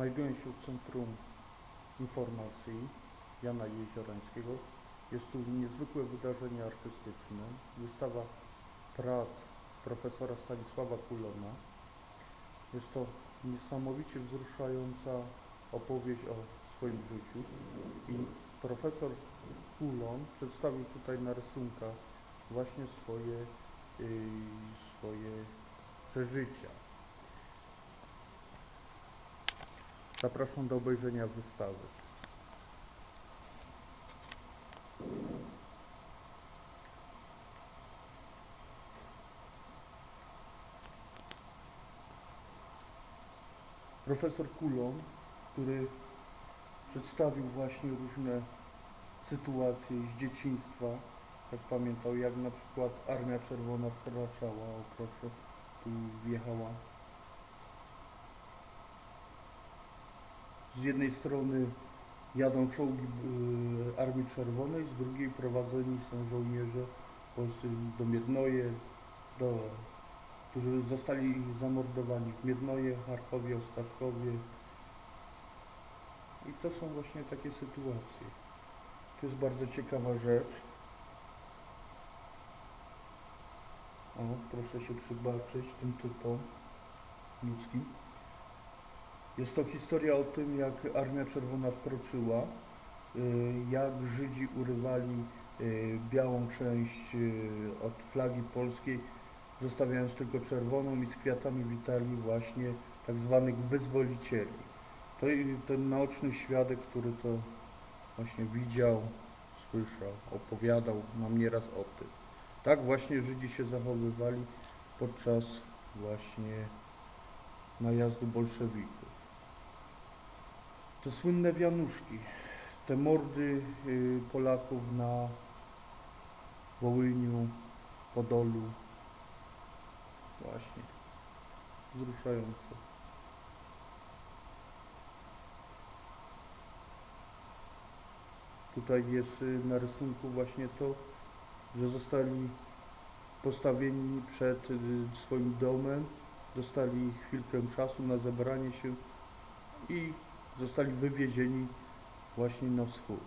znajdują się w Centrum Informacji Jana Jeziorańskiego. Jest tu niezwykłe wydarzenie artystyczne, wystawa prac profesora Stanisława Kulona. Jest to niesamowicie wzruszająca opowieść o swoim życiu i profesor Kulon przedstawił tutaj na rysunkach właśnie swoje, yy, swoje przeżycia. Zapraszam do obejrzenia wystawy. Profesor Kulon, który przedstawił właśnie różne sytuacje z dzieciństwa, jak pamiętał, jak na przykład Armia Czerwona wkraczała, o proszę, tu wjechała. Z jednej strony jadą czołgi y, Armii Czerwonej, z drugiej prowadzeni są żołnierze polscy do Miednoje, do, którzy zostali zamordowani w Miednoje, Charkowie, Ostaszkowie. I to są właśnie takie sytuacje. To jest bardzo ciekawa rzecz. O, proszę się przybaczyć tym typom ludzkim. Jest to historia o tym, jak Armia Czerwona wkroczyła, y, jak Żydzi urywali y, białą część y, od flagi polskiej, zostawiając tylko czerwoną i z kwiatami witali właśnie tak zwanych wyzwolicieli. To ten naoczny świadek, który to właśnie widział, słyszał, opowiadał nam nieraz o tym. Tak właśnie Żydzi się zachowywali podczas właśnie najazdu bolszewików. Te słynne wianuszki, te mordy y, Polaków na Wołyniu, Podolu, właśnie, wzruszające. Tutaj jest y, na rysunku właśnie to, że zostali postawieni przed y, swoim domem, dostali chwilkę czasu na zebranie się i zostali wywiezieni właśnie na wschód.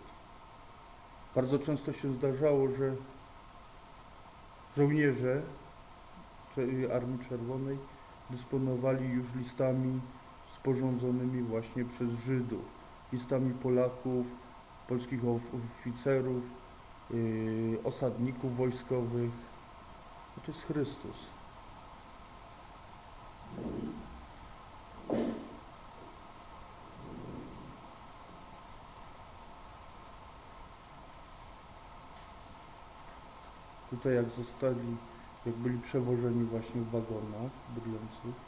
Bardzo często się zdarzało, że żołnierze Armii Czerwonej dysponowali już listami sporządzonymi właśnie przez Żydów, listami Polaków, polskich of- oficerów, yy, osadników wojskowych. To jest Chrystus. Tutaj jak zostali, jak byli przewożeni właśnie w wagonach bryjących,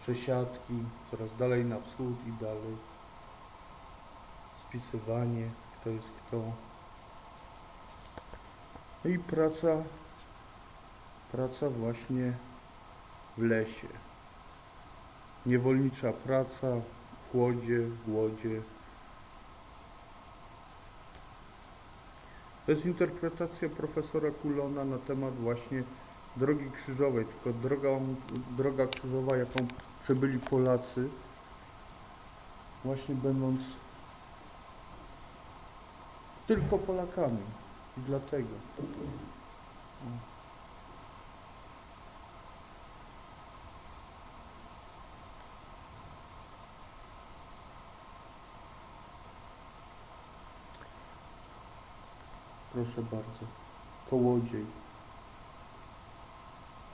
przesiadki, coraz dalej na wschód i dalej, spisywanie, kto jest kto. No i praca, praca właśnie w lesie. Niewolnicza praca w chłodzie, w głodzie. To jest interpretacja profesora Kulona na temat właśnie drogi krzyżowej, tylko droga, droga krzyżowa, jaką przebyli Polacy, właśnie będąc tylko Polakami. I dlatego. Proszę bardzo. Kołodziej.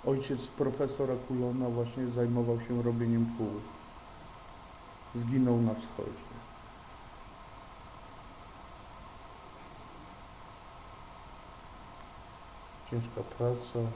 Ojciec profesora Kulona właśnie zajmował się robieniem kół. Zginął na wschodzie. Ciężka praca.